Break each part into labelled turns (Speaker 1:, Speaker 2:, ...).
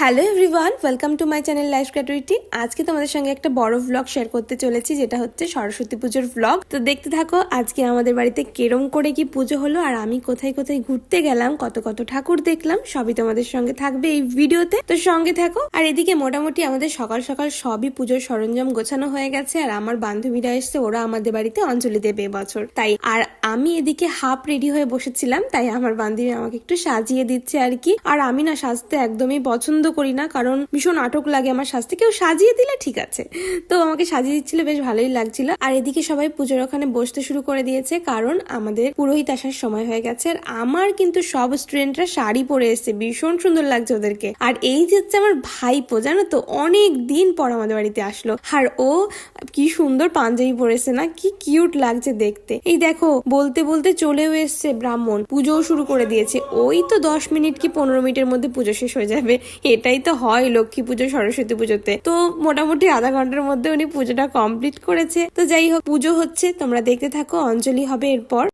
Speaker 1: Hello everyone, welcome to my channel life gratuity আজকে তোমাদের সঙ্গে একটা বড় ভ্লগ শেয়ার করতে চলেছি, যেটা হচ্ছে সরস্বতী পুজোর ভ্লগ তো দেখতে থাকো, আজকে আমাদের বাড়িতে কেরম করে কি পুজো হলো আর আমি কোথায় কোথায় ঘুরতে গেলাম, কত কত ঠাকুর দেখলাম, সবই তোমাদের সঙ্গে থাকবে এই ভিডিওতে। তো সঙ্গে থাকো, আর এদিকে মোটামুটি আমাদের সকাল সকাল সবই পুজোর সরঞ্জাম গোছানো হয়ে গেছে, আর আমার বান্ধবীরা এসছে, ওরা আমাদের বাড়িতে অঞ্জলি দেবে এবছর তাই, আর আমি এদিকে হাফ রেডি হয়ে বসেছিলাম, তাই আমার বান্ধবী আমাকে একটু সাজিয়ে দিচ্ছে আর কি। আর আমি না সাজতে একদমই পছন্দ করি না, কারণ ভীষণ আটক লাগে আমার সাজতে কেউ সাজিয়ে দিলে ঠিক আছে। তো আমাকে সাজিয়ে দিচ্ছিল, বেশ ভালোই লাগছিল। আর এদিকে সবাই পুজোর ওখানে বসতে শুরু করে দিয়েছে, কারণ আমাদের পুরোহিত আসার সময় হয়ে গেছে। আর আমার কিন্তু সব স্টুডেন্টরা শাড়ি পরে এসছে, ভীষণ সুন্দর লাগছে ওদেরকে। আর এই যে হচ্ছে আমার ভাইপো, জানো তো, অনেক দিন পর আমাদের বাড়িতে আসলো। আর ও কি সুন্দর পাঞ্জাবি পরেছে না, কি কিউট লাগছে দেখতে। এই দেখো, বলতে বলতে চলেও এসছে ব্রাহ্মণ, পুজোও শুরু করে দিয়েছে। ওই তো দশ মিনিট কি পনেরো মিনিটের মধ্যে পুজো শেষ হয়ে যাবে এটাই তো হয় লক্ষ্মী পুজো, সরস্বতী পুজোতে। তো মোটামুটি আধা ঘণ্টার মধ্যে উনি পুজোটা কমপ্লিট করেছে। তো যাই হোক, পুজো হচ্ছে, তোমরা দেখতে থাকো, অঞ্জলি হবে এরপর।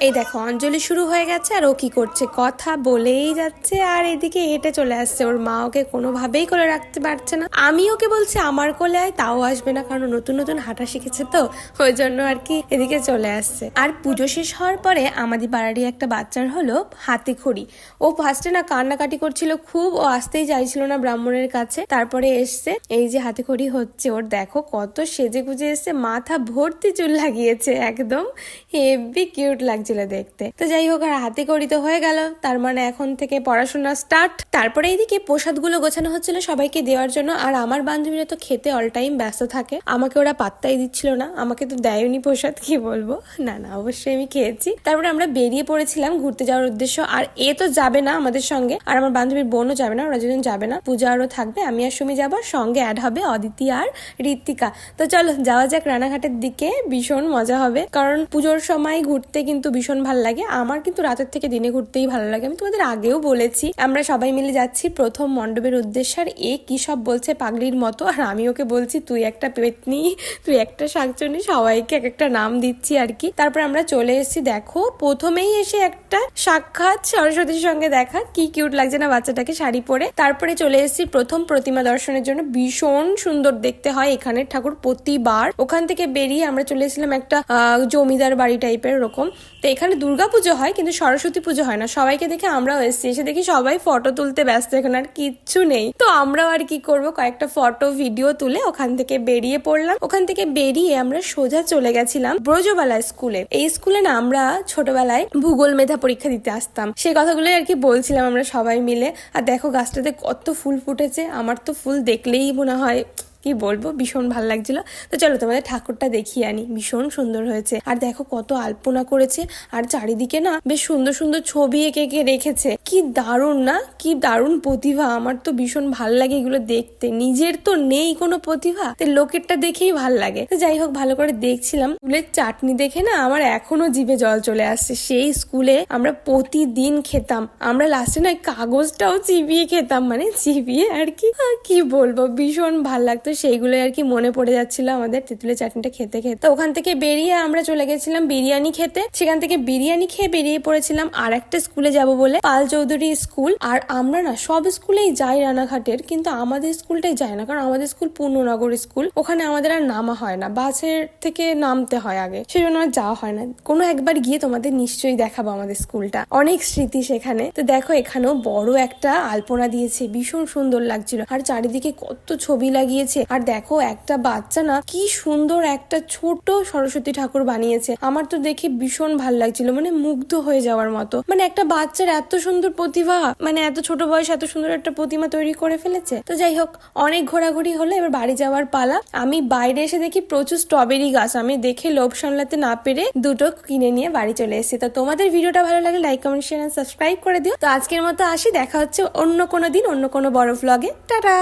Speaker 1: এই দেখো, অঞ্জলি শুরু হয়ে গেছে আর ও কি করছে? কথা বলেই যাচ্ছে আর এদিকে হেঁটে চলে আসছে। ওর মা ওকে কোনোভাবেই কোলে রাখতে পারছে না। আমি ওকে বলছি, আমার কোলে আয়, তাও আসবে না, কারণ নতুন নতুন হাঁটা শিখেছে তো। ওই জন্য আর কি এদিকে চলে আসছে। আর পুজো শেষ হওয়ার পরে আমাদের পাড়ারই একটা বাচ্চার হলো হাতে খড়ি। ও ফার্স্টে না কান্নাকাটি করছিল, খুব ও আসতেই চাইছিল না ব্রাহ্মণের কাছে। তারপরে এসছে, এই যে হাতে খড়ি হচ্ছে, ওর দেখো কত সেজে গুজে এসছে মাথা ভর্তি চুল লাগিয়েছে, একদম হেভি কিউট লাগছিল দেখতে। তো যাই হোক, আর হাতে করি তো হয়ে গেল। তার মানে এখন থেকে পড়াশোনা স্টার্ট তারপরে এইদিকে প্রসাদগুলো গোছানো হচ্ছিল সবাইকে দেওয়ার জন্য, আর আমার বান্ধবীরা তো খেতে অল টাইম ব্যস্ত থাকে। আমাকে ওরা পাত্তাই দিচ্ছিল না, আমাকে তো দেয়নি প্রসাদ, কি বলব? না না, অবশ্যই আমি খেয়েছি। তারপরে আমরা বেরিয়ে পড়েছিলাম ঘুরতে যাওয়ার উদ্দেশ্য, আর এ তো যাবে না আমাদের সঙ্গে, আর আমার বান্ধবীর বোনও যাবে না, ওরা দুজন যাবে না। পূজা আরও থাকবে, আমি আর সুমি যাব সঙ্গে অ্যাড হবে অদিতি আর ঋত্বিকা। তো চলো, যাওয়া যাক রানাঘাটের দিকে। ভীষণ মজা হবে। কারণ পুজোর সময় ঘুরতে কিন্তু ভীষণ ভালো লাগে। আমার কিন্তু রাতের থেকে দিনে ঘুরতেই ভালো লাগে। আমি তোমাদের আগেও বলেছি। আমরা সবাই মিলে যাচ্ছি প্রথম মণ্ডপের উদ্দেশ্যে। আর এ কি সব বলছে পাগলির মতো? আর আমি ওকে বলছি, তুই একটা পেতনি, তুই একটা শাকচুনি সবাইকে এক একটা নাম দিচ্ছি আর কি। তারপর আমরা চলে এসেছি, দেখো, প্রথমেই এসে একটা সাক্ষাৎ সরস্বতীর সঙ্গে দেখা। কি কিউট লাগছে না বাচ্চাটাকে শাড়ি পরে। তারপরে চলে এসেছি প্রথম প্রতিমা দর্শনের জন্য। ভীষণ সুন্দর দেখতে হয় এখানে। ঠাকুর প্রতিবার। ওখান থেকে বেরিয়ে আমরা চলে এসেছিলাম একটা জমিদার বাড়ি টাইপের ওরকম। তো এখানে দুর্গা পুজো হয়, কিন্তু সরস্বতী পুজো হয় না। সবাইকে দেখে আমরাও এসেছি। এসে দেখি সবাই ফটো তুলতে ব্যস্ত, এখানে আর কিচ্ছু নেই। তো আমরাও আর কি করব, কয়েকটা ফটো ভিডিও তুলে ওখান থেকে বেরিয়ে পড়লাম। ওখান থেকে বেরিয়ে আমরা সোজা চলে গেছিলাম ব্রজবালা স্কুলে এই স্কুলে না আমরা ছোটবেলায় ভূগোল, মেধা পরীক্ষা দিতে আসতাম। সেই কথাগুলোই আর কি বলছিলাম আমরা সবাই মিলে। আর দেখো গাছটাতে কত ফুল ফুটেছে, আমার তো ফুল দেখলেই মনে হয় কি বলব? ভীষণ ভালো লাগছিল। তো চলো তোমাদের ঠাকুরটা দেখিয়ে আনি। ভীষণ সুন্দর হয়েছে। আর দেখো কত আলপনা করেছে। আর চারিদিকে না বেশ সুন্দর সুন্দর ছবি এঁকে এঁকে রেখেছে। কি দারুণ না? কি দারুণ প্রতিভা। আমার তো ভীষণ ভালো লাগে এগুলো দেখতে। নিজের তো নেই কোনো প্রতিভা। লোকেরটা দেখেই ভালো লাগে। তো যাই হোক, ভালো করে দেখছিলাম। স্কুলের চাটনি দেখে না আমার এখনও জিভে জল চলে আসছে। সেই স্কুলে আমরা প্রতিদিন খেতাম। আমরা লাস্টে না কাগজটাও চিবিয়ে খেতাম। মানে চিবিয়ে আর কি। কি বলব? ভীষণ ভালো লাগতো। সেইগুলো আর কি মনে পড়ে যাচ্ছিল আমাদের তেঁতুলের চাটনিটা খেতে খেতে। তো ওখান থেকে বেরিয়ে আমরা চলে গেছিলাম বিরিয়ানি খেতে। সেখান থেকে বিরিয়ানি খেয়ে বেরিয়ে পড়েছিলাম আর একটা স্কুলে যাব বলে, পাল চৌধুরী স্কুল। আর আমরা না সব স্কুলেই যাই রানাঘাটের, কিন্তু আমাদের স্কুলটাই যায় না, কারণ আমাদের স্কুল পূর্ণনগর স্কুল। ওখানে আমাদের আর নামা হয় না, বাসের থেকে নামতে হয় আগে, সেজন্য আর যাওয়া হয় না। কোনো একবার গিয়ে তোমাদের নিশ্চয়ই দেখাবো আমাদের স্কুলটা। অনেক স্মৃতি সেখানে। তো দেখো এখানেও বড় একটা আলপনা দিয়েছে, ভীষণ সুন্দর লাগছিল। আর চারিদিকে কত ছবি লাগিয়েছে আর দেখো, একটা বাচ্চা না কি সুন্দর একটা ছোট সরস্বতী ঠাকুর বানিয়েছে। আমার তো দেখে ভীষণ ভালো লাগছিল মানে মুগ্ধ হয়ে যাওয়ার মতো। মানে একটা বাচ্চার এত সুন্দর প্রতিভা মানে এত ছোট বয়সে এত সুন্দর একটা প্রতিমা তৈরি করে ফেলেছে। তো যাই হোক, অনেক ঘোরাঘুরি হলো, এবার বাড়ি যাওয়ার পালা। আমি বাইরে এসে দেখি প্রচুর স্ট্রবেরি গাছ। আমি দেখে লোভ সামলাতে না পেরে দুটো কিনে নিয়ে বাড়ি চলে এসেছি। তো তোমাদের ভিডিওটা ভালো লাগলে লাইক কমেন্ট শেয়ার সাবস্ক্রাইব করে দিও। তো আজকের মতো আসি, দেখা হচ্ছে অন্য কোনো দিন, অন্য কোনো বড় ভ্লগে টাটা!